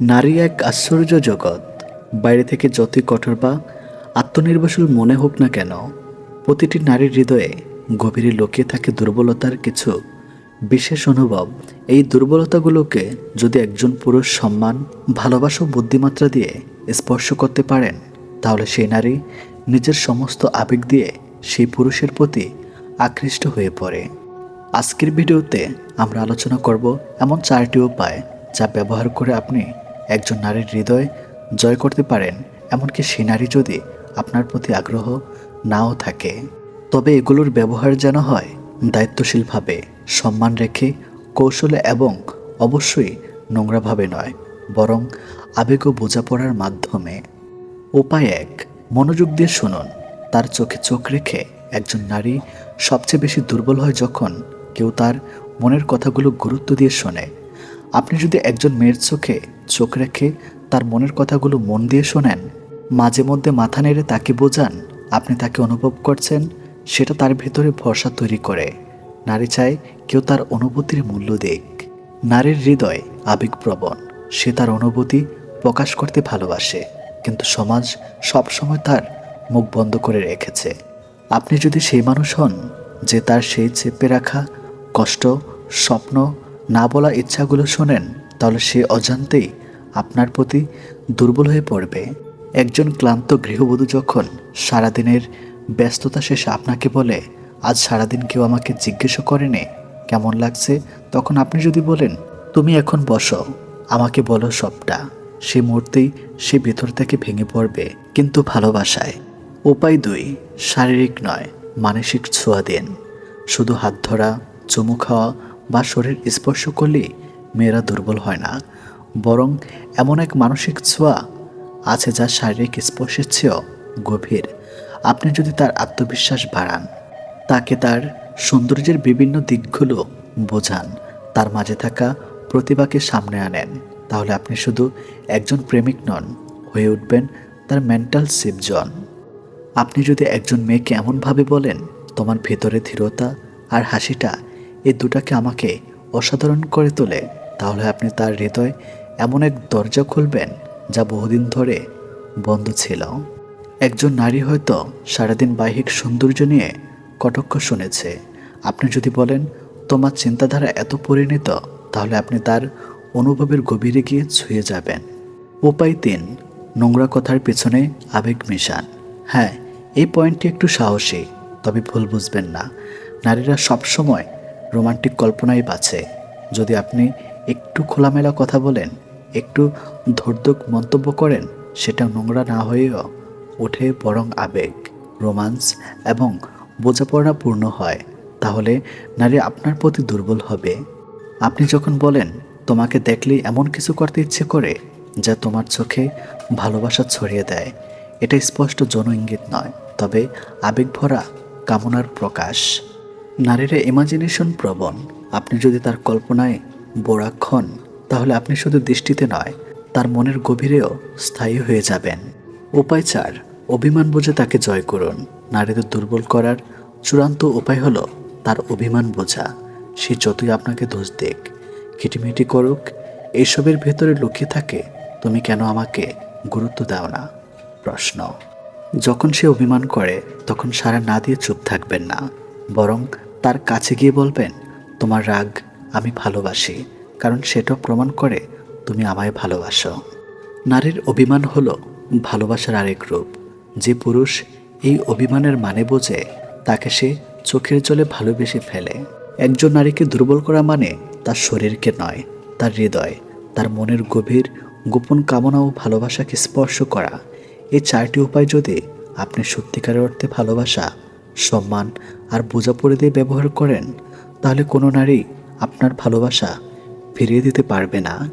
নারী এক আশ্চর্য জগৎ। বাইরে থেকে যতই কঠোর বা আত্মনির্ভরশীল মনে হোক না কেন, প্রতিটি নারীর হৃদয়ে গভীরে লুকিয়ে থাকে দুর্বলতার কিছু বিশেষ অনুভব। এই দুর্বলতাগুলোকে যদি একজন পুরুষ সম্মান, ভালোবাসা বুদ্ধিমাত্রা দিয়ে স্পর্শ করতে পারেন, তাহলে সেই নারী নিজের সমস্ত আবেগ দিয়ে সেই পুরুষের প্রতি আকৃষ্ট হয়ে পড়ে। আজকের ভিডিওতে আমরা আলোচনা করব এমন চারটি উপায় যা ব্যবহার করে আপনি একজন নারীর হৃদয় জয় করতে পারেন, এমনকি সেই নারী যদি আপনার প্রতি আগ্রহ নাও থাকে। তবে এগুলোর ব্যবহার যেন হয় দায়িত্বশীলভাবে, সম্মান রেখে, কৌশলে এবং অবশ্যই নোংরাভাবে নয়, বরং আবেগ ও বোঝাপড়ার মাধ্যমে। উপায় এক, মনোযোগ দিয়ে শুনুন। তার চোখে চোখ রেখে একজন নারী সবচেয়ে বেশি দুর্বল হয় যখন কেউ তার মনের কথাগুলো গুরুত্ব দিয়ে শোনে। আপনি যদি একজন মেয়ের চোখে চোখ রেখে তার মনের কথাগুলো মন দিয়ে শোনেন, মাঝে মধ্যে মাথা নেড়ে তাকে বোঝান, আপনি তাকে অনুভব করছেন, সেটা তার ভেতরে ভরসা তৈরি করে। নারী চায় কেউ তার অনুভূতির মূল্য দিক। নারীর হৃদয় আবেগপ্রবণ, সে তার অনুভূতি প্রকাশ করতে ভালোবাসে, কিন্তু সমাজ সবসময় তার মুখ বন্ধ করে রেখেছে। আপনি যদি সেই মানুষ হন, যে তার সেই চেপে রাখা কষ্ট, স্বপ্ন না বলা ইচ্ছাগুলো শোনেন, তাহলে সে অজান্তেই আপনার প্রতি দুর্বল হয়ে পড়বে। একজন ক্লান্ত গৃহবধূ যখন সারাদিনের ব্যস্ততা শেষে আপনাকে বলে, আজ সারাদিন কেউ আমাকে জিজ্ঞেসও করেনি, কেমন লাগছে? তখন আপনি যদি বলেন, তুমি এখন বসো, আমাকে বলো সবটা। সে মুহূর্তেই সে ভেতর থেকে ভেঙে পড়বে, কিন্তু ভালোবাসায়। উপায় দুই, শারীরিক নয়, মানসিক ছোঁয়া দিন। শুধু হাত ধরা, চুমু খাওয়া বা শরীর স্পর্শ করলেই মেয়েরা দুর্বল হয় না। বরং এমন এক মানসিক ছোঁয়া আছে যা শারীরিক স্পর্শের চেয়েও গভীর। আপনি যদি তার আত্মবিশ্বাস বাড়ান, তাকে তার সৌন্দর্যের বিভিন্ন দিকগুলো বোঝান, তার মাঝে থাকা প্রতিভাকে সামনে আনেন, তাহলে আপনি শুধু একজন প্রেমিক নন, হয়ে উঠবেন তার মেন্টাল সিপজন আপনি যদি একজন মেয়েকে এমনভাবে বলেন, তোমার ভেতরে ধীরতা আর হাসিটা এই দুটাকে আমাকে অসাধারণ করে তোলে, তাহলে আপনি তার হৃদয় এমন এক দরজা খুলবেন যা বহুদিন ধরে বন্ধ ছিল। একজন নারী হয়তো সারাদিন বাহ্যিক সৌন্দর্য নিয়ে কটক্ষ শুনেছে। আপনি যদি বলেন, তোমার চিন্তাধারা এত পরিণত তাহলে আপনি তার অনুভবের গভীরে গিয়ে ছুঁয়ে যাবেন। উপায় তিন, নোংরা কথার পেছনে আবেগ মেশান। হ্যাঁ এই পয়েন্টটি একটু সাহসী, তবে ভুল বুঝবেন না। নারীরা সবসময় রোমান্টিক কল্পনাই বাঁচে। যদি আপনি একটু খোলামেলা কথা বলেন, একটু ধর্দক মন্তব্য করেন, সেটা নোংরা না হয়েও ওঠে বরং আবেগ, রোমান্স এবং বোঝাপড়া পূর্ণ হয়, তাহলে নারী আপনার প্রতি দুর্বল হবে। আপনি যখন বলেন, তোমাকে দেখলেই এমন কিছু করতে ইচ্ছে করে যা তোমার চোখে ভালোবাসা ছড়িয়ে দেয়, এটা স্পষ্ট জন ইঙ্গিত নয়, তবে আবেগ ভরা কামনার প্রকাশ। নারীরা ইমাজিনেশন প্রবণ। আপনি যদি তার কল্পনায় বোরাক তাহলে আপনি শুধু দৃষ্টিতে নয়, তার মনের গভীরেও স্থায়ী হয়ে যাবেন। উপায় চার, অভিমান বুঝে তাকে জয় করুন। নারীদের দুর্বল করার চূড়ান্ত উপায় হলো তার অভিমান বোঝা। সে যতই আপনাকে দোষ দেখ খিটিমিটি করুক, এসবের ভেতরে লুকিয়ে থাকে, তুমি কেন আমাকে গুরুত্ব দাও না? প্রশ্ন। যখন সে অভিমান করে, তখন সারা না দিয়ে চুপ থাকবেন না। বরং তার কাছে গিয়ে বলবেন, তোমার রাগ আমি ভালোবাসি, কারণ সেটা প্রমাণ করে তুমি আমায় ভালোবাসো। নারীর অভিমান হলো ভালোবাসার আরেক রূপ। যে পুরুষ এই অভিমানের মানে বোঝে তাকে সে চোখের জলে ভালোবেসে ফেলে। একজন নারীকে দুর্বল করা মানে তার শরীরকে নয়, তার হৃদয়, তার মনের গভীর, গোপন কামনা ও ভালোবাসাকে স্পর্শ করা। এই চারটি উপায় যদি আপনি সত্যিকারের অর্থে ভালোবাসা সম্মান আর বোঝাপড়ে দিয়ে ব্যবহার করেন, তাহলে কোনো নারী আপনার ভালোবাসা ফিরিয়ে দিতে পারবে না।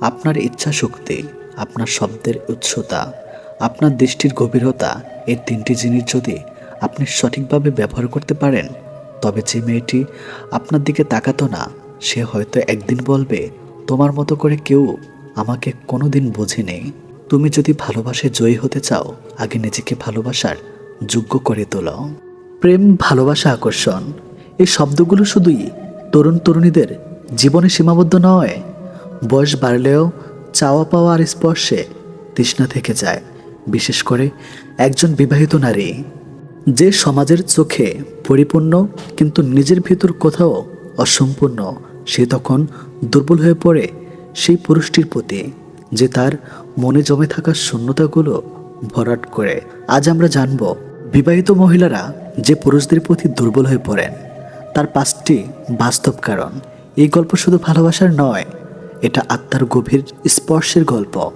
আপনার ইচ্ছা শক্তি আপনার শব্দের উৎসতা আপনার দৃষ্টির গভীরতা এই তিনটি জিনিস যদি আপনি সঠিকভাবে ব্যবহার করতে পারেন, তবে যে মেয়েটি আপনার দিকে তাকাতো না, সে হয়তো একদিন বলবে, তোমার মতো করে কেউ আমাকে কোনো কোনোদিন বোঝেনি। তুমি যদি ভালোবাসে জয়ী হতে চাও, আগে নিজেকে ভালোবাসার যোগ্য করে তোলো। প্রেম, ভালোবাসা, আকর্ষণ, এই শব্দগুলো শুধুই তরুণ তরুণীদের জীবনে সীমাবদ্ধ নয়। বয়স বাড়লেও চাওয়া পাওয়া আর স্পর্শে তৃষ্ণা থেকে যায়, বিশেষ করে একজন বিবাহিত নারী। যে সমাজের চোখে পরিপূর্ণ কিন্তু নিজের ভিতর কোথাও অসম্পূর্ণ, সে তখন দুর্বল হয়ে পড়ে সেই পুরুষটির প্রতি, যে তার মনে জমে থাকা শূন্যতাগুলো ভরাট করে। আজ আমরা জানব বিবাহিত মহিলারা যে পুরুষদের প্রতি দুর্বল হয়ে পড়েন, তার পাঁচটি বাস্তব কারণ। এই গল্প শুধু ভালোবাসার নয়, এটা আত্মার গভীর স্পর্শের গল্প।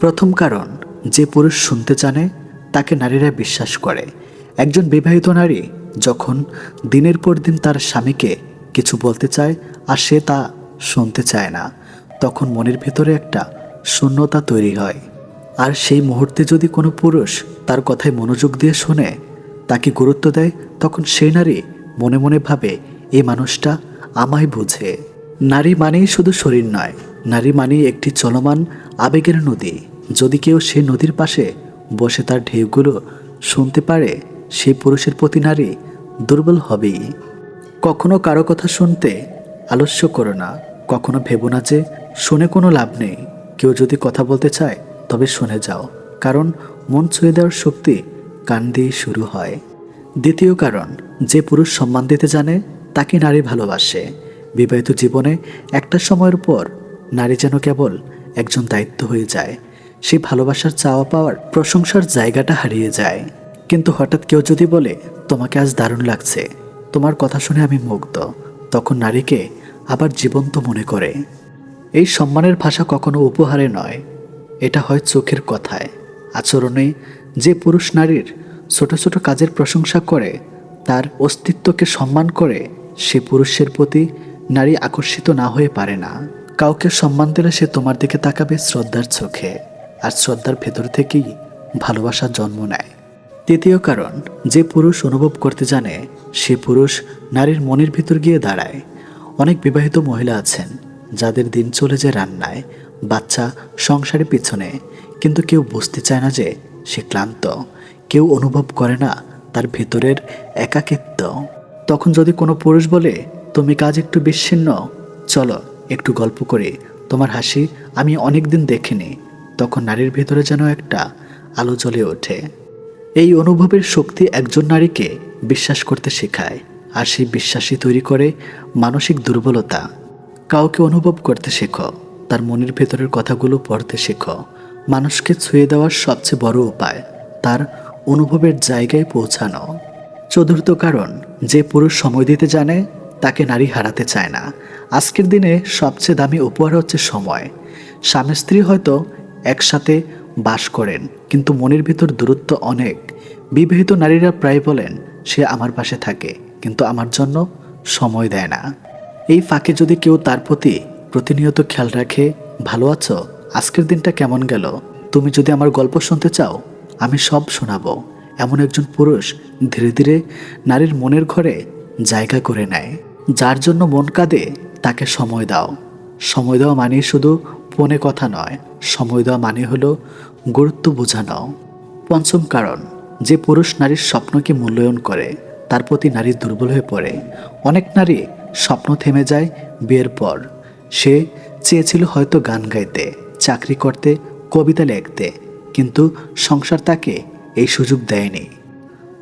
প্রথম কারণ, যে পুরুষ শুনতে জানে, তাকে নারীরা বিশ্বাস করে। একজন বিবাহিত নারী যখন দিনের পর দিন তার স্বামীকে কিছু বলতে চায় আর সে তা শুনতে চায় না, তখন মনের ভেতরে একটা শূন্যতা তৈরি হয়। আর সেই মুহূর্তে যদি কোনো পুরুষ তার কথায় মনোযোগ দিয়ে শোনে, তাকে গুরুত্ব দেয়, তখন সেই নারী মনে মনে ভাবে এই মানুষটা আমায় বুঝে। নারী মানেই শুধু শরীর নয়, নারী মানেই একটি চলমান, আবেগের নদী। যদি কেউ সেই নদীর পাশে বসে তার ঢেউগুলো শুনতে পারে সেই পুরুষের প্রতি নারী দুর্বল হবেই। কখনো কারও কথা শুনতে আলস্য করো না, কখনো ভেবো না যে শুনে কোনো লাভ নেই। কেউ যদি কথা বলতে চায় তবে শুনে যাও, কারণ মন ছুঁয়ে দেওয়ার শক্তি কান দিয়ে শুরু হয়। দ্বিতীয় কারণ, যে পুরুষ সম্মান দিতে জানে, তাকে নারী ভালোবাসে। বিবাহিত জীবনে একটা সময়ের পর নারী যেন কেবল একজন দায়িত্ব হয়ে যায় সেই ভালোবাসার চাওয়া পাওয়ার প্রশংসার জায়গাটা হারিয়ে যায়। কিন্তু হঠাৎ কেউ যদি বলে, তোমাকে আজ দারুণ লাগছে, তোমার কথা শুনে আমি মুগ্ধ তখন নারীকে আবার জীবন্ত মনে করে। এই সম্মানের ভাষা কখনো উপহারে নয় এটা হয় চোখের কথায়। আচরণে যে পুরুষ নারীর ছোট ছোট কাজের প্রশংসা করে, তার অস্তিত্বকে সম্মান করে, সে পুরুষের প্রতি নারী আকর্ষিত না হয়ে পারে না। কাউকে সম্মান দিলে সে তোমার দিকে তাকাবে শ্রদ্ধার চোখে, আর শ্রদ্ধার ভেতর থেকেই ভালোবাসা জন্ম নেয়। তৃতীয় কারণ, যে পুরুষ অনুভব করতে জানে, সে পুরুষ নারীর মনের ভিতর গিয়ে দাঁড়ায়। অনেক বিবাহিত মহিলা আছেন, যাদের দিন চলে যায় রান্নায় বাচ্চা সংসারের পিছনে। কিন্তু কেউ বুঝতে চায় না যে সে ক্লান্ত। কেউ অনুভব করে না তার ভেতরের একাকিত্ব। তখন যদি কোনো পুরুষ বলে, তুমি কাজ একটু বিচ্ছিন্ন, চলো একটু গল্প করি, তোমার হাসি আমি অনেক দিন দেখিনি। তখন নারীর ভেতরে যেন একটা আলো জ্বলে ওঠে। এই অনুভবের শক্তি একজন নারীকে বিশ্বাস করতে শেখায়, আর সেই বিশ্বাসই তৈরি করে মানসিক দুর্বলতা। কাউকে অনুভব করতে শেখো। তার মনের ভেতরের কথাগুলো পড়তে শেখো। মানুষকে ছুঁয়ে দেওয়ার সবচেয়ে বড় উপায়, তার অনুভবের জায়গায় পৌঁছানো। চতুর্থ কারণ, যে পুরুষ সময় দিতে জানে, তাকে নারী হারাতে চায় না। আজকের দিনে সবচেয়ে দামি উপহার হচ্ছে সময়। স্বামী স্ত্রী হয়তো একসাথে বাস করেন, কিন্তু মনের ভিতর দূরত্ব অনেক। বিবাহিত নারীরা প্রায় বলেন, সে আমার পাশে থাকে, কিন্তু আমার জন্য সময় দেয় না। এই ফাঁকে যদি কেউ তার প্রতি প্রতিনিয়ত খেয়াল রাখে, ভালো আছো? আজকের দিনটা কেমন গেল? তুমি যদি আমার গল্প শুনতে চাও, আমি সব শোনাবো। এমন একজন পুরুষ ধীরে ধীরে নারীর মনের ঘরে জায়গা করে নেয়, যার জন্য মন কাঁদে, তাকে সময় দাও। সময় দেওয়া মানে শুধু ফোনে কথা নয়, সময় দেওয়া মানে হলো গুরুত্ব বোঝানো। পঞ্চম কারণ, যে পুরুষ নারীর স্বপ্নকে মূল্যায়ন করে, তার প্রতি নারী দুর্বল হয়ে পড়ে। অনেক নারী স্বপ্ন থেমে যায়, বিয়ের পর। সে চেয়েছিল হয়তো গান গাইতে, চাকরি করতে, কবিতা লিখতে, কিন্তু সংসার তাকে এই সুযোগ দেয়নি।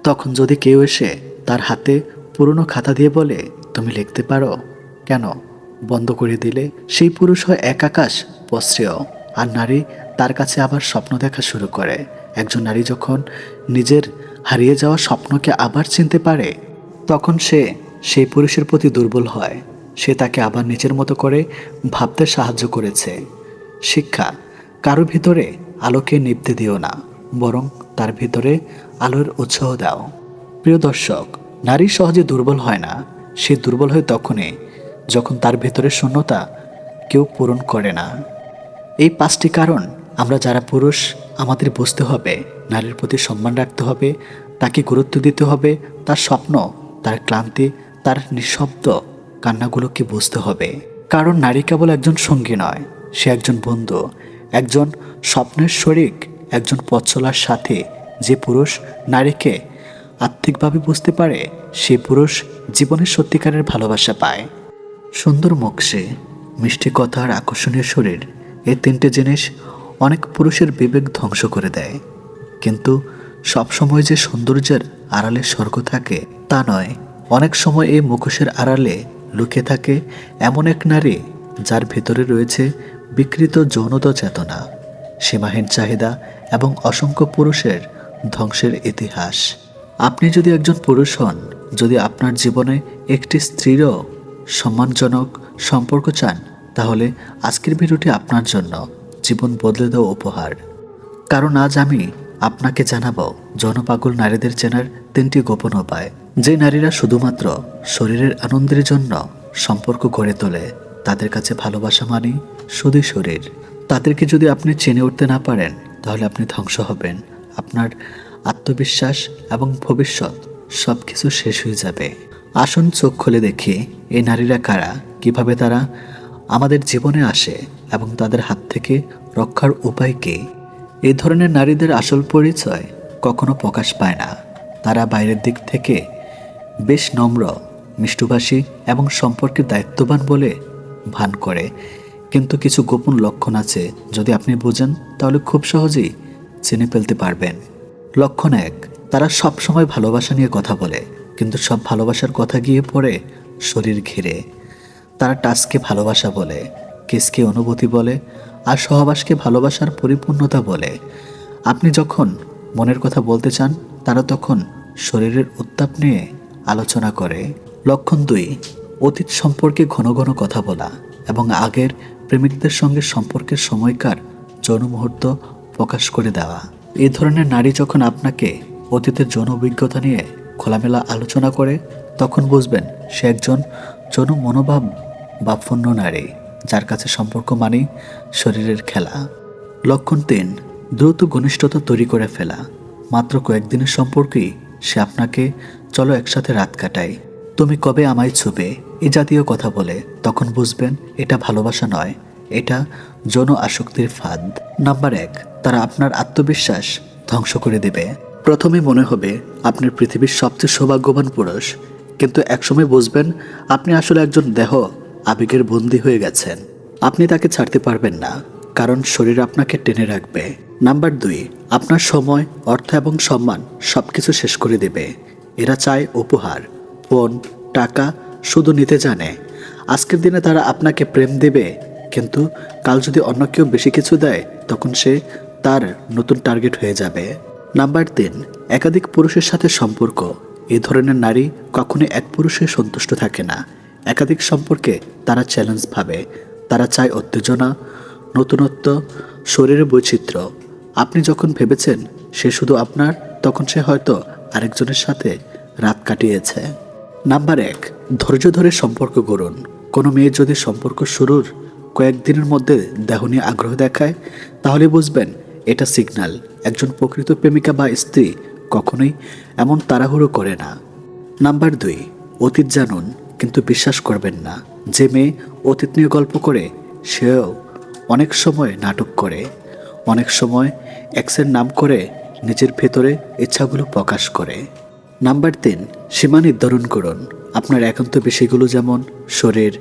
তখন যদি কেউ এসে তার হাতে পুরনো খাতা দিয়ে বলে, তুমি লিখতে পারো? কেন? বন্ধ করে দিলে সেই পুরুষ হয় এক আকাশ পশ্রেয় আর নারী তার কাছে আবার স্বপ্ন দেখা শুরু করে। একজন নারী যখন নিজের হারিয়ে যাওয়া স্বপ্নকে আবার চিনতে পারে, তখন সে সেই পুরুষের প্রতি দুর্বল হয়। সে তাকে আবার নিজের মতো করে ভাবতে সাহায্য করেছে। শিক্ষা, কারও ভিতরে আলোকে নিভতে দিও না, বরং তার ভিতরে আলোর উৎসাহ দাও। প্রিয় দর্শক, নারী সহজে দুর্বল হয় না, সে দুর্বল হয় তখনই যখন তার ভেতরে শূন্যতা কেউ পূরণ করে না। এই পাঁচটি কারণ আমরা যারা পুরুষ, আমাদের বুঝতে হবে, নারীর প্রতি সম্মান রাখতে হবে, তাকে গুরুত্ব দিতে হবে, তার স্বপ্ন, তার ক্লান্তি, তার নিঃশব্দ কান্নাগুলোকে বুঝতে হবে। কারণ নারী কেবল একজন সঙ্গী নয়, সে একজন বন্ধু, একজন স্বপ্নের শরিক, একজন পথ চলার সাথে। যে পুরুষ নারীকে আত্মিকভাবে বুঝতে পারে, সে পুরুষ জীবনের সত্যিকারের ভালোবাসা পায়। সুন্দর মুখ সে মিষ্টি কথা আর আকর্ষণীয় শরীর এই তিনটে জিনিস অনেক পুরুষের বিবেক ধ্বংস করে দেয়। কিন্তু সবসময় যে সৌন্দর্যের আড়ালে স্বর্গ থাকে, তা নয়। অনেক সময় এই মুখোশের আড়ালে লুকিয়ে থাকে এমন এক নারী যার ভেতরে রয়েছে বিকৃত যৌনতা চেতনা, সীমাহীন চাহিদা এবং অসংখ্য পুরুষের ধ্বংসের ইতিহাস। আপনি যদি একজন পুরুষ হন, যদি আপনার জীবনে একটি স্ত্রীরও সম্মানজনক সম্পর্ক চান, তাহলে আজকের ভিডিওটি আপনার জন্য জীবন বদলে দেওয়া উপহার। কারণ আজ আমি আপনাকে জানাব জনপাগল নারীদের চেনার তিনটি গোপন উপায়। যে নারীরা শুধুমাত্র শরীরের আনন্দের জন্য সম্পর্ক গড়ে তোলে। তাদের কাছে ভালোবাসা মানে শুধুই শরীর। তাদেরকে যদি আপনি চেনে উঠতে না পারেন, তাহলে আপনি ধ্বংস হবেন। আপনার আত্মবিশ্বাস এবং ভবিষ্যৎ সব কিছু শেষ হয়ে যাবে। আসুন চোখ খুলে দেখি, এই নারীরা কারা? কীভাবে তারা আমাদের জীবনে আসে এবং তাদের হাত থেকে রক্ষার উপায় কী? এই ধরনের নারীদের আসল পরিচয় কখনো প্রকাশ পায় না। তারা বাইরের দিক থেকে বেশ নম্র মিষ্টভাষী এবং সম্পর্কের দায়িত্ববান বলে ভান করে। কিন্তু কিছু গোপন লক্ষণ আছে, যদি আপনি বুঝেন, তাহলে খুব সহজেই চিনে ফেলতে পারবেন। লক্ষণ এক, তারা সব সময় ভালোবাসা নিয়ে কথা বলে, কিন্তু সব ভালোবাসার কথা গিয়ে পড়ে শরীর ঘিরে। তারা টাচকে ভালোবাসা বলে, কেসকে অনুভূতি বলে, আর সহবাসকে ভালোবাসার পরিপূর্ণতা বলে। আপনি যখন মনের কথা বলতে চান, তারা তখন শরীরের উত্তাপ নিয়ে আলোচনা করে। লক্ষণ দুই, অতীত সম্পর্কে ঘন ঘন কথা বলা এবং আগের প্রেমিকদের সঙ্গে সম্পর্কের সময়কার যৌন মুহূর্ত প্রকাশ করে দেওয়া। এ ধরনের নারী যখন আপনাকে অতীতের যৌন অভিজ্ঞতা নিয়ে খোলামেলা আলোচনা করে, তখন বুঝবেন সে একজন যৌন মনোভাব বা পূর্ণ নারী, যার কাছে সম্পর্ক মানেই শরীরের খেলা। লক্ষণ তিন, দ্রুত ঘনিষ্ঠতা তৈরি করে ফেলা। মাত্র কয়েকদিনের সম্পর্কেই সে আপনাকে, চলো একসাথে রাত কাটাই। তুমি কবে আমায় ছুবে? এ জাতীয় কথা বলে তখন বুঝবেন এটা ভালোবাসা নয়, এটা যৌন আসক্তির ফাঁদ। নাম্বার এক, তারা আপনার আত্মবিশ্বাস ধ্বংস করে দেবে। প্রথমে মনে হবে আপনার পৃথিবীর সবচেয়ে সৌভাগ্যবান পুরুষ, কিন্তু একসময় বুঝবেন আপনি আসলে একজন দেহ আবেগের বন্দী হয়ে গেছেন। আপনি তাকে ছাড়তে পারবেন না, কারণ শরীর আপনাকে টেনে রাখবে। নাম্বার দুই, আপনার সময়, অর্থ এবং সম্মান সব কিছু শেষ করে দেবে। এরা চায় উপহার। ফোন টাকা শুধু নিতে জানে। আজকের দিনে তারা আপনাকে প্রেম দেবে, কিন্তু কাল যদি অন্য কেউ বেশি কিছু দেয়, তখন সে তার নতুন টার্গেট হয়ে যাবে। নাম্বার তিন, একাধিক পুরুষের সাথে সম্পর্ক। এই ধরনের নারী কখনো এক পুরুষে সন্তুষ্ট থাকে না। একাধিক সম্পর্কে তারা চ্যালেঞ্জ ভাবে। তারা চায় উত্তেজনা, নতুনত্ব শরীরের বৈচিত্র্য। আপনি যখন ভেবেছেন সে শুধু আপনার, তখন সে হয়তো আরেকজনের সাথে রাত কাটিয়েছে। নাম্বার এক, ধৈর্য ধরে সম্পর্ক গড়ুন। কোনো মেয়ে যদি সম্পর্ক শুরুর কয়েকদিনের মধ্যে দেহ নিয়ে আগ্রহ দেখায়, তাহলে বুঝবেন এটা সিগন্যাল একজন প্রকৃত প্রেমিকা বা স্ত্রী কখনোই এমন তাড়াহুড়ো করে না। নাম্বার দুই, অতীত জানুন, কিন্তু বিশ্বাস করবেন না। যে মেয়ে অতীত নিয়ে গল্প করে, সেও অনেক সময় নাটক করে। অনেক সময় এক্সের নাম করে নিজের ভেতরে ইচ্ছাগুলো প্রকাশ করে। নাম্বার তিন সীমা নির্ধারণ করুন। আপনার একান্ত বিষয়গুলো যেমন শরীর,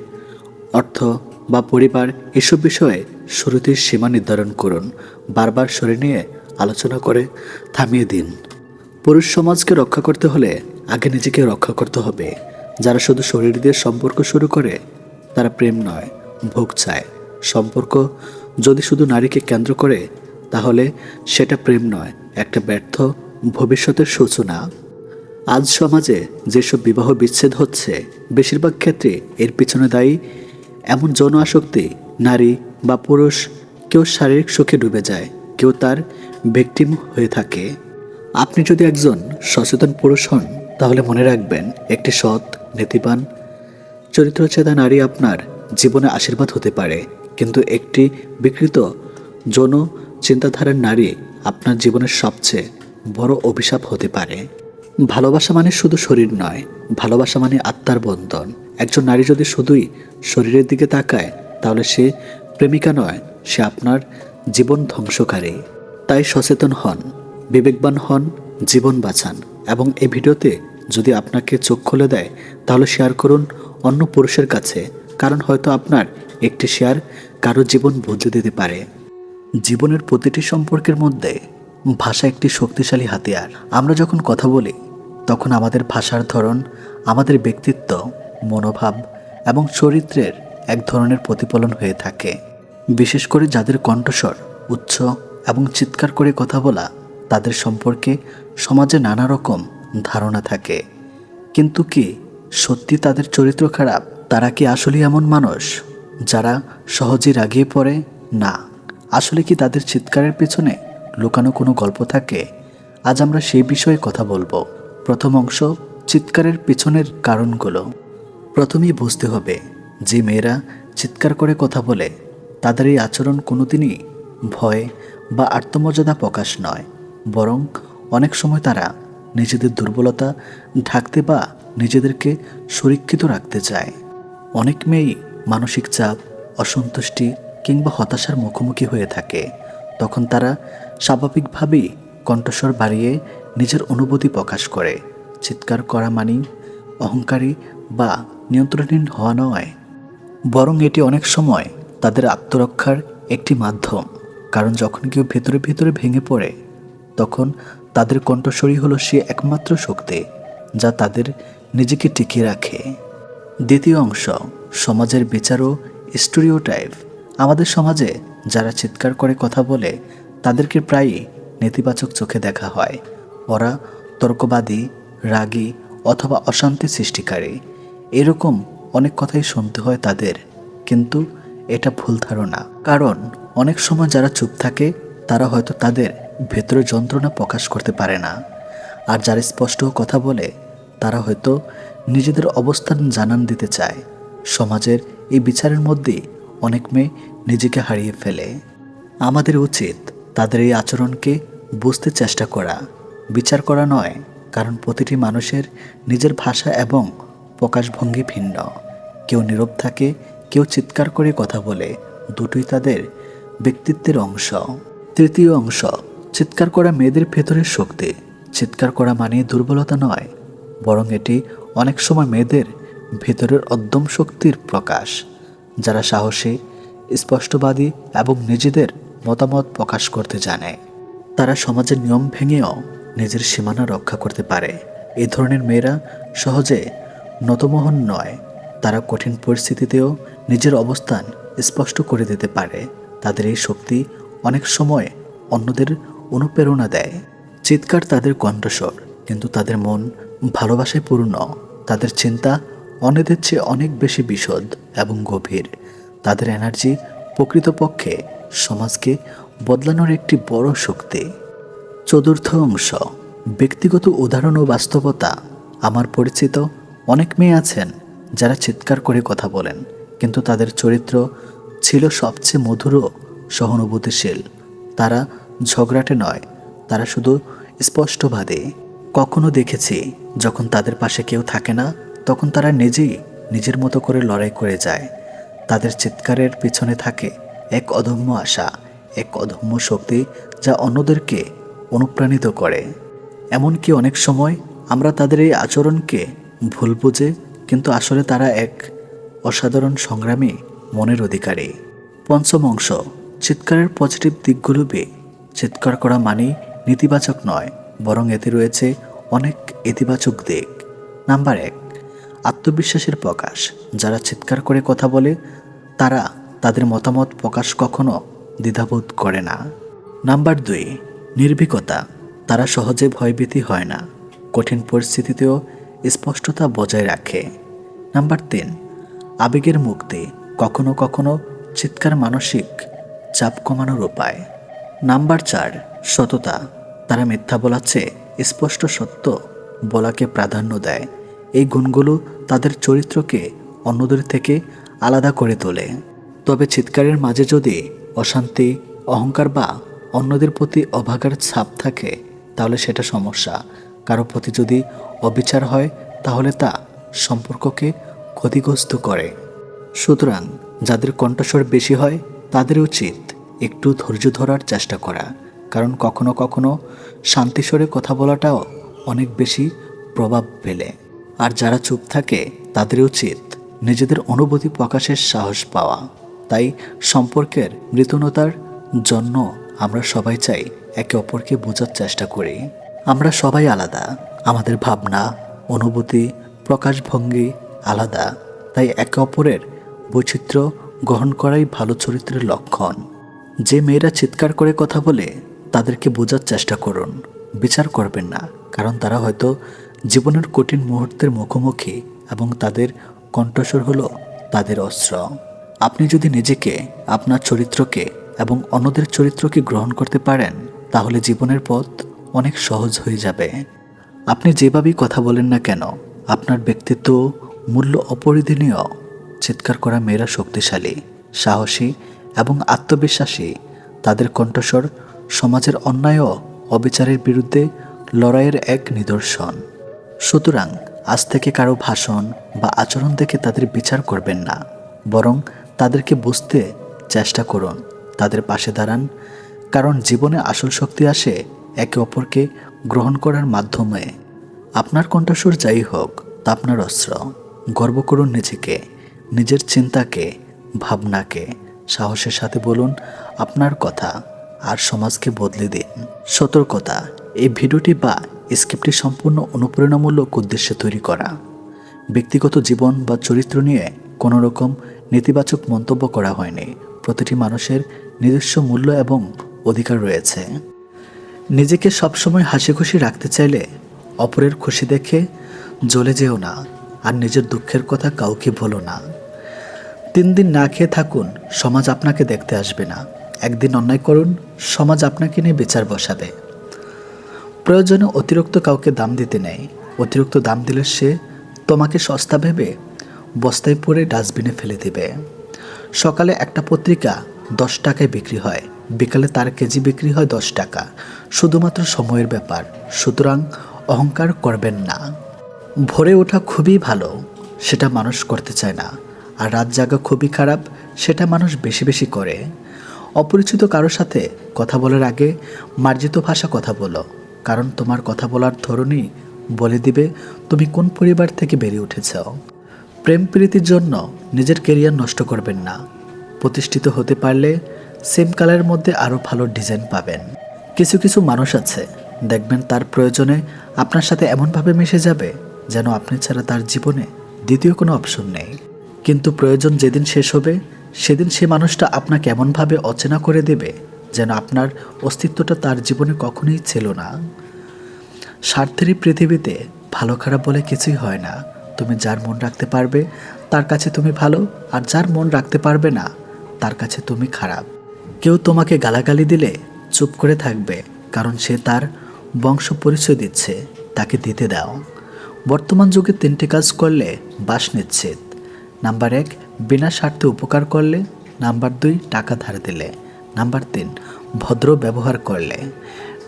অর্থ বা পরিবার, এসব বিষয়ে শুরুতেই সীমা নির্ধারণ করুন। বারবার শরীর নিয়ে আলোচনা করে থামিয়ে দিন। পুরুষ সমাজকে রক্ষা করতে হলে আগে নিজেকে রক্ষা করতে হবে। যারা শুধু শরীর দিয়ে সম্পর্ক শুরু করে, তারা প্রেম নয়, ভোগ চায়। সম্পর্ক যদি শুধু নারীকে কেন্দ্র করে, তাহলে সেটা প্রেম নয়, একটা ব্যর্থ ভবিষ্যতের সূচনা। আজ সমাজে যেসব বিবাহ বিচ্ছেদ হচ্ছে, বেশিরভাগ ক্ষেত্রে এর পিছনে দায়ী এমন যৌন আসক্তি নারী বা পুরুষ, কেউ শারীরিক সুখে ডুবে যায়, কেউ তার ভিকটিম হয়ে থাকে। আপনি যদি একজন সচেতন পুরুষ হন, তাহলে মনে রাখবেন একটি সৎ, নীতিবান চরিত্রচেতা নারী আপনার জীবনে আশীর্বাদ হতে পারে। কিন্তু একটি বিকৃত যৌন চিন্তাধারার নারী আপনার জীবনের সবচেয়ে বড় অভিশাপ হতে পারে। ভালোবাসা মানে শুধু শরীর নয়, ভালোবাসা মানে আত্মার বন্ধন। একজন নারী যদি শুধুই শরীরের দিকে তাকায়, তাহলে সে প্রেমিকা নয়, সে আপনার জীবন ধ্বংসকারী। তাই সচেতন হন, বিবেকবান হন, জীবন বাঁচান। এবং এই ভিডিওতে যদি আপনাকে চোখ খুলে দেয়, তাহলে শেয়ার করুন অন্য পুরুষের কাছে, কারণ হয়তো আপনার একটি শেয়ার কারও জীবন বদলে দিতে পারে। জীবনের প্রতিটি সম্পর্কের মধ্যে ভাষা একটি শক্তিশালী হাতিয়ার। আমরা যখন কথা বলি, তখন আমাদের ভাষার ধরন, আমাদের ব্যক্তিত্ব, মনোভাব এবং চরিত্রের এক ধরনের প্রতিফলন হয়ে থাকে। বিশেষ করে যাদের কণ্ঠস্বর উচ্চ এবং চিৎকার করে কথা বলা তাদের সম্পর্কে সমাজে নানা রকম ধারণা থাকে। কিন্তু কি সত্যি তাদের চরিত্র খারাপ? তারা কি আসলে এমন মানুষ যারা সহজে রাগিয়ে পড়ে? না। আসলে কি তাদের চিৎকারের পেছনে লুকানো কোনো গল্প থাকে, আজ আমরা সেই বিষয়ে কথা বলব। প্রথম অংশ, চিৎকারের পেছনের কারণগুলো। প্রথমেই বুঝতে হবে, যে মেয়েরা চিৎকার করে কথা বলে, তাদের এই আচরণ কোনোদিনই ভয় বা আত্মমর্যাদা প্রকাশ নয়। বরং অনেক সময় তারা নিজেদের দুর্বলতা ঢাকতে বা নিজেদেরকে সুরক্ষিত রাখতে চায়। অনেক মেয়েই মানসিক চাপ, অসন্তুষ্টি কিংবা হতাশার মুখোমুখি হয়ে থাকে। তখন তারা স্বাভাবিকভাবেই কণ্ঠস্বর বাড়িয়ে নিজের অনুভূতি প্রকাশ করে। চিৎকার করা মানেই অহংকারী বা নিয়ন্ত্রণহীন হওয়া নয়। বরং এটি অনেক সময় তাদের আত্মরক্ষার একটি মাধ্যম। কারণ যখন কেউ ভেতরে ভেতরে ভেঙে পড়ে, তখন তাদের কণ্ঠস্বরই হলো সে একমাত্র শক্তি যা তাদের নিজেকে টিকিয়ে রাখে। দ্বিতীয় অংশ, সমাজের বিচার ও স্টোরিওটাইপ আমাদের সমাজে যারা চিৎকার করে কথা বলে তাদেরকে প্রায়ই নেতিবাচক চোখে দেখা হয়। ওরা তর্কবাদী, রাগী অথবা অশান্তি সৃষ্টিকারী। এরকম অনেক কথাই শুনতে হয় তাদের, কিন্তু এটা ভুল ধারণা। কারণ অনেক সময় যারা চুপ থাকে, তারা হয়তো তাদের ভেতরে যন্ত্রণা প্রকাশ করতে পারে না। আর যারা স্পষ্ট কথা বলে, তারা হয়তো নিজেদের অবস্থান জানান দিতে চায়। সমাজের এই বিচারের মধ্যে অনেক মেয়ে নিজেকে হারিয়ে ফেলে। আমাদের উচিত তাদের এই আচরণকে বুঝতে চেষ্টা করা। বিচার করা নয়, কারণ প্রতিটি মানুষের নিজের ভাষা এবং প্রকাশভঙ্গি ভিন্ন। কেউ নীরব থাকে, কেউ চিৎকার করে কথা বলে, দুটোই তাদের ব্যক্তিত্বের অংশ। তৃতীয় অংশ, চিৎকার করা মেয়েদের ভেতরের শক্তি। চিৎকার করা মানে দুর্বলতা নয়, বরং এটি অনেক সময় মেয়েদের ভেতরের অদ্যম শক্তির প্রকাশ। যারা সাহসী, স্পষ্টবাদী এবং নিজেদের মতামত প্রকাশ করতে জানে। তারা সমাজের নিয়ম ভেঙেও নিজের সীমানা রক্ষা করতে পারে। এই ধরনের মেয়েরা সহজে নতমোহন নয়। তারা কঠিন পরিস্থিতিতেও নিজের অবস্থান স্পষ্ট করে দিতে পারে। তাদের এই শক্তি অনেক সময় অন্যদের অনুপ্রেরণা দেয়। চিৎকার তাদের কণ্ঠস্বর, কিন্তু তাদের মন ভালোবাসায় পূর্ণ। তাদের চিন্তা অন্যদের চেয়ে অনেক বেশি বিশদ এবং গভীর। তাদের এনার্জি প্রকৃতপক্ষে সমাজকে বদলানোর একটি বড় শক্তি। চতুর্থ অংশ, ব্যক্তিগত উদাহরণ ও বাস্তবতা। আমার পরিচিত অনেক মেয়ে আছেন যারা চিৎকার করে কথা বলেন, কিন্তু তাদের চরিত্র ছিল সবচেয়ে মধুর সহানুভূতিশীল। তারা ঝগড়াটে নয়, তারা শুধু স্পষ্টবাদী। কখনো দেখেছি যখন তাদের পাশে কেউ থাকে না, তখন তারা নিজেই নিজের মতো করে লড়াই করে যায়। তাদের চিৎকারের পিছনে থাকে এক অদম্য আশা, এক অদম্য শক্তি যা অন্যদেরকে অনুপ্রাণিত করে। এমনকি অনেক সময় আমরা তাদের এই আচরণকে ভুল বুঝে কিন্তু আসলে তারা এক অসাধারণ সংগ্রামী মনের অধিকারী। পঞ্চম অংশ, চিৎকারের পজিটিভ দিকগুলো বে, চিৎকার করা মানেই নেতিবাচক নয়, বরং এতে রয়েছে অনেক ইতিবাচক দিক। নাম্বার এক, আত্মবিশ্বাসের প্রকাশ। যারা চিৎকার করে কথা বলে, তারা তাদের মতামত প্রকাশ কখনো দ্বিধাবোধ করে না। নাম্বার দুই, নির্ভীকতা। তারা সহজে ভয়ভীতি হয় না। কঠিন পরিস্থিতিতেও স্পষ্টতা বজায় রাখে। নাম্বার তিন, আবেগের মুক্তি। কখনো কখনো চিৎকার মানসিক চাপ কমানোর উপায়। নাম্বার চার, সততা। তারা মিথ্যা বলাচ্ছে, স্পষ্ট সত্য বলাকে প্রাধান্য দেয়। এই গুণগুলো তাদের চরিত্রকে অন্যদের থেকে আলাদা করে তোলে। তবে চিৎকারের মাঝে যদি অশান্তি, অহংকার বা অন্যদের প্রতি অভাগার ছাপ থাকে, তাহলে সেটা সমস্যা। কারও প্রতি যদি অবিচার হয়, তাহলে তা সম্পর্ককে ক্ষতিগ্রস্ত করে। সুতরাং যাদের কণ্ঠস্বর বেশি হয়, তাদের উচিত একটু ধৈর্য ধরার চেষ্টা করা। কারণ কখনো কখনো শান্তিস্বরে কথা বলাটাও অনেক বেশি প্রভাব ফেলে। আর যারা চুপ থাকে, তাদের উচিত নিজেদের অনুভূতি প্রকাশের সাহস পাওয়া। তাই সম্পর্কের মৃতনতার জন্য আমরা সবাই চাই একে অপরকে বোঝার চেষ্টা করি। আমরা সবাই আলাদা। আমাদের ভাবনা, অনুভূতি, প্রকাশভঙ্গি আলাদা। তাই একে অপরের বৈচিত্র্য গ্রহণ করাই ভালো চরিত্রের লক্ষণ। যে মেয়েরা চিৎকার করে কথা বলে, তাদেরকে বোঝার চেষ্টা করুন। বিচার করবেন না, কারণ তারা হয়তো জীবনের কঠিন মুহূর্তের মুখোমুখি এবং তাদের কণ্ঠস্বর হলো তাদের অস্ত্র। আপনি যদি নিজেকে, আপনার চরিত্রকে এবং অন্যদের চরিত্রকে গ্রহণ করতে পারেন, তাহলে জীবনের পথ অনেক সহজ হয়ে যাবে। আপনি যেভাবেই কথা বলেন না কেন, আপনার ব্যক্তিত্ব মূল্য অপরিধনীয়, চিৎকার করা মেয়েরা শক্তিশালী, সাহসী এবং আত্মবিশ্বাসী, তাদের কণ্ঠস্বর সমাজের অন্যায় অবিচারের বিরুদ্ধে লড়াইয়ের এক নিদর্শন। সুতরাং আজ থেকে কারও ভাষণ বা আচরণ দেখে তাদের বিচার করবেন না, বরং তাদেরকে বুঝতে চেষ্টা করুন, তাদের পাশে দাঁড়ান, কারণ জীবনে আসল শক্তি আসে একে অপরকে গ্রহণ করার মাধ্যমে। আপনার কণ্ঠস্বর যাই হোক, তা আপনার অস্ত্র। গর্ব করুন নিজেকে, নিজের চিন্তাকে, ভাবনাকে। সাহসের সাথে বলুন, আপনার কথা আর সমাজকে বদলে দিন। সতর্কতা, এই ভিডিওটি বা স্ক্রিপ্টটি সম্পূর্ণ অনুপ্রেরণামূলক উদ্দেশ্যে তৈরি করা। ব্যক্তিগত জীবন বা চরিত্র নিয়ে কোনো রকম নেতিবাচক মন্তব্য করা হয়নি। প্রতিটি মানুষের নিজস্ব মূল্য এবং অধিকার রয়েছে। নিজেকে সবসময় হাসি খুশি রাখতে চাইলে অপরের খুশি দেখে জ্বলে যেও না, আর নিজের দুঃখের কথা কাউকে বলো না। তিন দিন না খেয়ে থাকুন, সমাজ আপনাকে দেখতে আসবে না। একদিন অন্যায় করুন, সমাজ আপনাকে নিয়ে বিচার বসাবে। প্রয়োজনে অতিরিক্ত কাউকে দাম দিতে নেই। অতিরিক্ত দাম দিলে সে তোমাকে সস্তা ভেবে বস্তায় পরে ডাস্টবিনে ফেলে দিবে। সকালে একটা পত্রিকা দশ টাকায় বিক্রি হয়। বিকালে তার কেজি বিক্রি হয় দশ টাকা। শুধুমাত্র সময়ের ব্যাপার। সুতরাং অহংকার করবেন না। ভোরে ওঠা খুবই ভালো, সেটা মানুষ করতে চায় না। আর রাত জাগা খুবই খারাপ, সেটা মানুষ বেশি বেশি করে। অপরিচিত কারোর সাথে কথা বলার আগে মার্জিত ভাষা কথা বলো, কারণ তোমার কথা বলার ধরনই বলে দিবে তুমি কোন পরিবার থেকে বেরিয়ে উঠেছ। প্রেম প্রীতির জন্য নিজের কেরিয়ার নষ্ট করবেন না। প্রতিষ্ঠিত হতে পারলে সেম কালারের মধ্যে আরও ভালো ডিজাইন পাবেন। কিছু কিছু মানুষ আছে, দেখবেন তার প্রয়োজনে আপনার সাথে এমনভাবে মিশে যাবে যেন আপনি ছাড়া তার জীবনে দ্বিতীয় কোনো অপশন নেই। কিন্তু প্রয়োজন যেদিন শেষ হবে, সেদিন সে মানুষটা আপনাকে এমনভাবে অচেনা করে দেবে যেন আপনার অস্তিত্বটা তার জীবনে কখনোই ছিল না। স্বার্থের এই পৃথিবীতে ভালো খারাপ বলে কিছুই হয় না। তুমি যার মন রাখতে পারবে, তার কাছে তুমি ভালো, আর যার মন রাখতে পারবে না, তার কাছে তুমি খারাপ। কেউ তোমাকে গালাগালি দিলে চুপ করে থাকবে, কারণ সে তার বংশ পরিচয় দিচ্ছে, তাকে দিতে দাও। বর্তমান যুগে তিনটি কাজ করলে বাস নিশ্চিত। নাম্বার এক, বিনা স্বার্থে উপকার করলে। নাম্বার দুই, টাকা ধার দিলে। নাম্বার তিন, ভদ্র ব্যবহার করলে।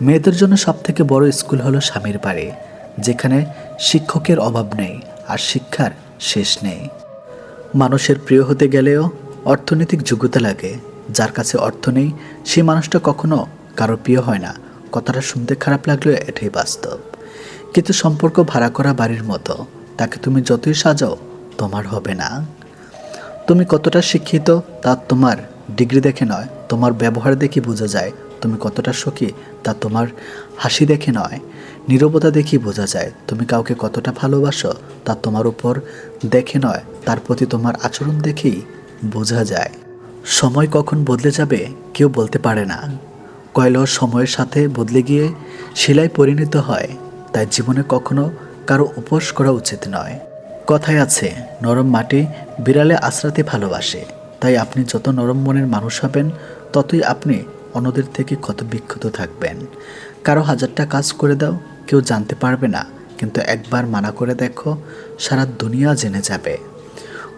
মেয়েদের জন্য সবথেকে বড় স্কুল হলো স্বামীর বাড়ি, যেখানে শিক্ষকের অভাব নেই। আর শিক্ষার শেষ নেই। মানুষের প্রিয় হতে গেলেও অর্থনৈতিক যোগ্যতা লাগে। যার কাছে অর্থ নেই, সেই মানুষটা কখনো কারও প্রিয় হয় না। কথাটা শুনতে খারাপ লাগলেও এটাই বাস্তব। কিন্তু সম্পর্ক ভাড়া করা বাড়ির মতো, তাকে তুমি যতই সাজাও, তোমার হবে না। তুমি কতটা শিক্ষিত, তা তোমার ডিগ্রি দেখে নয়। তোমার ব্যবহার দেখে বোঝা যায়। তুমি কতটা সুখী, তা তোমার হাসি দেখে নয়। নীরবতা দেখি বোঝা যায়, তুমি কাউকে কতটা ভালোবাসো তা তোমার উপর দেখে নয়, তার প্রতি তোমার আচরণ দেখেই বোঝা যায়। সময় কখন বদলে যাবে কেউ বলতে পারে না। কয়লা সময়ের সাথে বদলে গিয়ে শিলায় পরিণত হয়, তাই জীবনে কখনো কারও উপোস করা উচিত নয়। কথায় আছে, নরম মাটি বিড়ালে আশ্রাতে ভালোবাসে, তাই আপনি যত নরম মনের মানুষ হবেন, ততই আপনি অন্যদের থেকে ক্ষত বিক্ষত থাকবেন। কারও হাজারটা কাজ করে দাও কেউ জানতে পারবে না। কিন্তু একবার মানা করে দেখো, সারা দুনিয়া জেনে যাবে।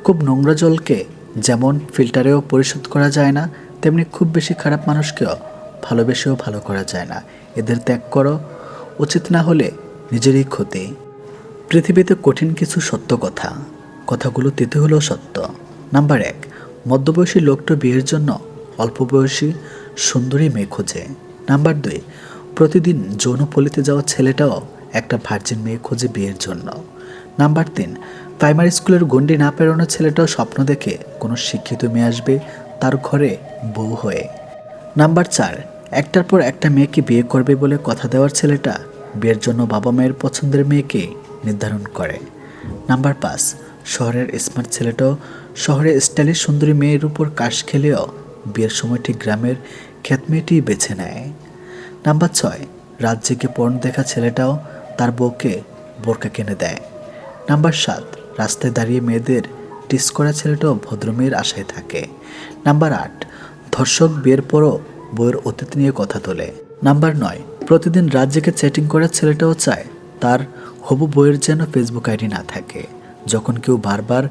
খুব নোংরা জলকে যেমন ফিল্টারেও পরিশোধ করা যায় না, তেমনি খুব বেশি খারাপ মানুষকেও ভালোবেসেও ভালো করা যায় না। এদের ত্যাগ করো, উচিত না হলে নিজেরই ক্ষতি। পৃথিবীতে কঠিন কিছু সত্য কথা। কথাগুলো তিতে হলেও সত্য। নাম্বার এক, মধ্যবয়সী লোকটা বিয়ের জন্য অল্প বয়সী সুন্দরী মেয়ে খোঁজে। নাম্বার দুই প্রতিদিন যৌনপল্লিতে যাওয়া ছেলেটাও একটা ভার্জিন মেয়ে খোঁজে বিয়ের জন্য। নাম্বার তিন, প্রাইমারি স্কুলের গণ্ডি না পেরোনো ছেলেটাও স্বপ্ন দেখে কোনো শিক্ষিত মেয়ে আসবে তার ঘরে বউ হয়ে। নাম্বার চার, একটার পর একটা মেয়েকে বিয়ে করবে বলে কথা দেওয়ার ছেলেটা বিয়ের জন্য বাবা মায়ের পছন্দের মেয়েকে নির্ধারণ করে। নাম্বার পাঁচ, শহরের স্মার্ট ছেলেটাও শহরের স্টাইলিশ সুন্দরী মেয়ের উপর কাশ খেলেও বিয়ের সময় ঠিক গ্রামের খ্যাত মেয়েটিই বেছে নেয়। নাম্বার ছয় জেগে পর্ন দেখা ছেলেটাও তার বউকে বোরকা কিনে দেয়। নাম্বার সাত, রাস্তায় দাঁড়িয়ে মেয়েদের টিস করা ছেলেটাও ভদ্রমেয়ের আশায় থাকে। নাম্বার আট, ধর্ষক বিয়ের পরও বইয়ের অতীত নিয়ে কথা তোলে। নাম্বার নয়, প্রতিদিন রাত জেগে চ্যাটিং করা ছেলেটাও চায় তার হবু বইয়ের যেন ফেসবুক আইডি না থাকে। যখন কেউ বারবার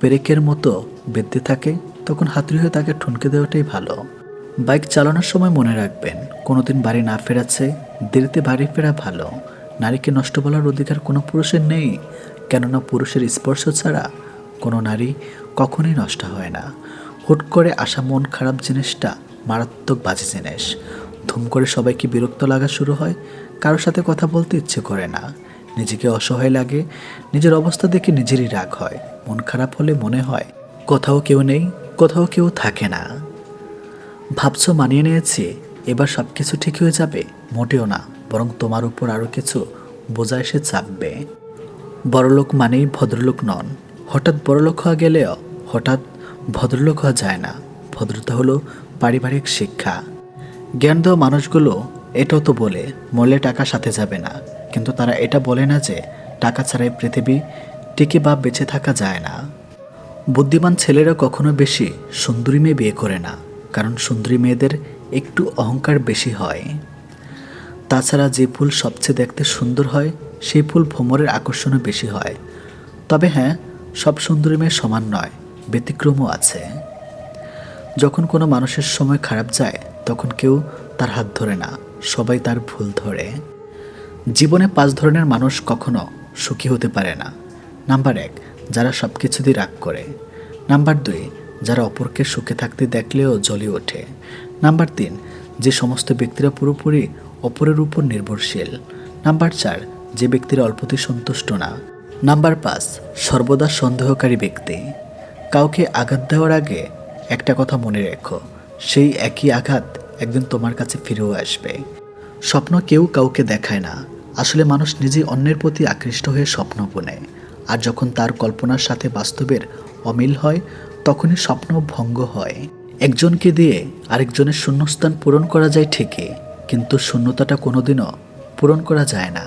পেরেকের মতো বেঁধতে থাকে, তখন হাতুড়ি হয়ে তাকে ঠুনকে দেওয়াটাই ভালো। বাইক চালানোর সময় মনে রাখবেন, কোনোদিন বাড়ি না ফেরাচ্ছে, দেরিতে বাড়ি ফেরা ভালো। নারীকে নষ্ট বলার অধিকার কোনো পুরুষের নেই, কেননা পুরুষের স্পর্শ ছাড়া কোনো নারী কখনোই নষ্ট হয় না। হুট করে আসা মন খারাপ জিনিসটা মারাত্মক বাজে জিনিস। ধুম করে সবাইকে বিরক্ত লাগা শুরু হয় কারোর সাথে কথা বলতে ইচ্ছে করে না। নিজেকে অসহায় লাগে, নিজের অবস্থা দেখে নিজেরই রাগ হয়। মন খারাপ হলে মনে হয়, কোথাও কেউ নেই, কোথাও কেউ থাকে না। ভাবছ মানিয়ে নিয়েছি, এবার সব কিছু ঠিক হয়ে যাবে? মোটেও না, বরং তোমার উপর আরও কিছু বোঝা এসে চাপবে। বড়লোক মানেই ভদ্রলোক নন। হঠাৎ বড়লোক হওয়া গেলেও হঠাৎ ভদ্রলোক হওয়া যায় না। ভদ্রতা হলো পারিবারিক শিক্ষা। জ্ঞান দেওয়া মানুষগুলো এটাও তো বলে মরলে টাকা সাথে যাবে না। কিন্তু তারা এটা বলে না যে, টাকা ছাড়াই পৃথিবী টিকে বা বেঁচে থাকা যায় না। বুদ্ধিমান ছেলেরা কখনো বেশি সুন্দরী মেয়ে বিয়ে করে না। কারণ সুন্দরী মেয়েদের একটু অহংকার বেশি হয়। তাছাড়া যে ফুল সবচেয়ে দেখতে সুন্দর হয়, সেই ফুল ভ্রমরের আকর্ষণও বেশি হয়। তবে হ্যাঁ সব সুন্দরী মেয়ে সমান নয়, ব্যতিক্রমও আছে। যখন কোনো মানুষের সময় খারাপ যায়, তখন কেউ তার হাত ধরে না, সবাই তার ভুল ধরে। জীবনে পাঁচ ধরনের মানুষ কখনো সুখী হতে পারে না। নাম্বার এক, যারা সব কিছুতেই রাগ করে। নাম্বার দুই যারা অপরকে সুখে থাকতে দেখলেও জ্বলে ওঠে। নাম্বার তিন, যে সমস্ত ব্যক্তিরা পুরোপুরি অপরের উপর নির্ভরশীল। নাম্বার চার, যে ব্যক্তিরা অল্পতেই সন্তুষ্ট না। নাম্বার পাঁচ, সর্বদা সন্দেহকারী ব্যক্তি। কাউকে আঘাত দেওয়ার আগে একটা কথা মনে রেখো, সেই একই আঘাত একদিন তোমার কাছে ফিরেও আসবে। স্বপ্ন কেউ কাউকে দেখায় না। আসলে মানুষ নিজেই অন্যের প্রতি আকৃষ্ট হয়ে স্বপ্ন বোনে। আর যখন তার কল্পনার সাথে বাস্তবের অমিল হয় তখনই স্বপ্ন ভঙ্গ হয়। একজনকে দিয়ে আরেকজনের শূন্যস্থান পূরণ করা যায় ঠিকই, কিন্তু শূন্যতাটা কোনোদিনও পূরণ করা যায় না।